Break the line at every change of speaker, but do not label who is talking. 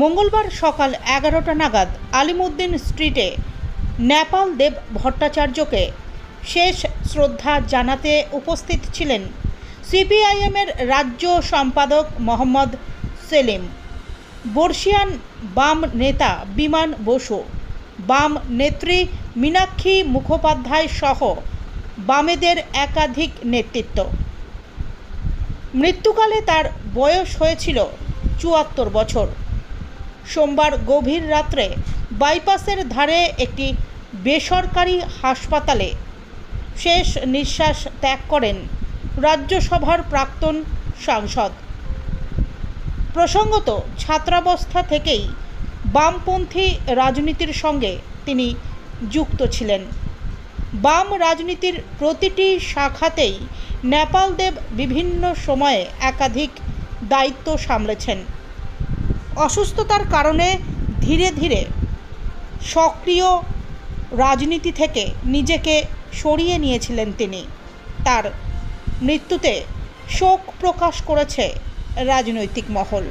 মঙ্গলবার সকাল এগারোটা নাগাদ আলিমুদ্দিন স্ট্রিটে নেপাল দেব ভট্টাচার্যকে শেষ শ্রদ্ধা জানাতে উপস্থিত ছিলেন সিপিআইএমের রাজ্য সম্পাদক মোহাম্মদ সেলিম, বর্ষিয়ান বাম নেতা বিমান বসু, বাম নেত্রী মীনাক্ষী মুখোপাধ্যায় সহ বামেদের একাধিক নেতৃত্ব। মৃত্যুকালে তার বয়স হয়েছিল চুয়াত্তর বছর। সোমবার গভীর রাত্রে বাইপাসের ধারে একটি বেসরকারি হাসপাতালে শেষ নিঃশ্বাস ত্যাগ করেন রাজ্যসভার প্রাক্তন সাংসদ। প্রসঙ্গত, ছাত্রাবস্থা থেকেই বামপন্থী রাজনীতির সঙ্গে তিনি যুক্ত ছিলেন। বাম রাজনীতির প্রতিটি শাখাতেই নেপালদেব বিভিন্ন সময়ে একাধিক দায়িত্ব সামলেছেন। অসুস্থতার কারণে ধীরে ধীরে সক্রিয় রাজনীতি থেকে নিজেকে সরিয়ে নিয়েছিলেন তিনি। তার মৃত্যুতে শোক প্রকাশ করেছে রাজনৈতিক মহল।